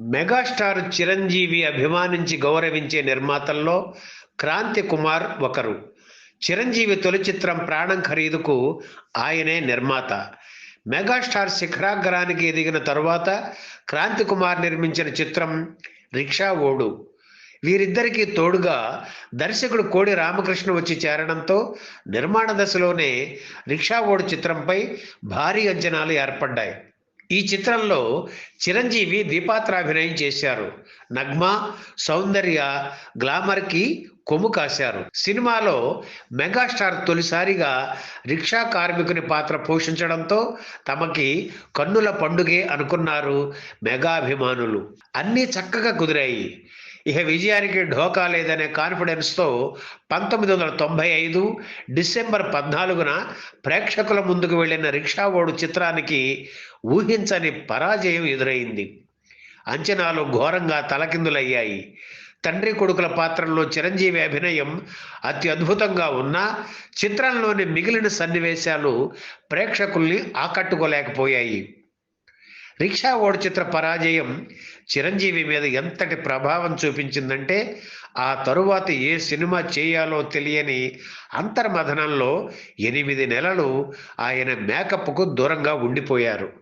Megastar Chiranjeevi అభిమానించి గౌరవించే నిర్మాతల్లో క్రాంతి కుమార్ ఒకరు. చిరంజీవి తొలి చిత్రం ప్రాణం ఖరీదుకు ఆయనే నిర్మాత. మెగాస్టార్ శిఖరాగ్రానికి ఎదిగిన తరువాత క్రాంతి కుమార్ నిర్మించిన చిత్రం రిక్షా ఓడు. వీరిద్దరికీ తోడుగా దర్శకుడు కోడి రామకృష్ణ వచ్చి చేరడంతో నిర్మాణ దశలోనే రిక్షా ఓడు చిత్రంపై భారీ అంచనాలు ఏర్పడ్డాయి. ఈ చిత్రంలో చిరంజీవి దీపాత్రాభినయం చేశారు. నగ్మ సౌందర్య గ్లామర్కి కొమ్ము కాశారు. సినిమాలో మెగాస్టార్ తొలిసారిగా రిక్షా కార్మికుని పాత్ర పోషించడంతో తమకి కన్నుల పండుగే అనుకున్నారు మెగాభిమానులు. అన్నీ చక్కగా కుదిరాయి. ఇక విజయానికి ఢోకా లేదనే కాన్ఫిడెన్స్తో పంతొమ్మిది వందల తొంభై ఐదు డిసెంబర్ పద్నాలుగున ప్రేక్షకుల ముందుకు వెళ్ళిన రిక్షా ఓడు చిత్రానికి ఊహించని పరాజయం ఎదురైంది. అంచనాలు ఘోరంగా తలకిందులయ్యాయి. తండ్రి కొడుకుల పాత్రల్లో చిరంజీవి అభినయం అత్యద్భుతంగా ఉన్నా చిత్రంలోని మిగిలిన సన్నివేశాలు ప్రేక్షకుల్ని ఆకట్టుకోలేకపోయాయి. రిక్షా ఓడి చిత్ర పరాజయం చిరంజీవి మీద ఎంతటి ప్రభావం చూపించిందంటే ఆ తరువాత ఏ సినిమా చేయాలో తెలియని అంతర్మథనంలో ఎనిమిది నెలలు ఆయన మేకప్కు దూరంగా ఉండిపోయారు.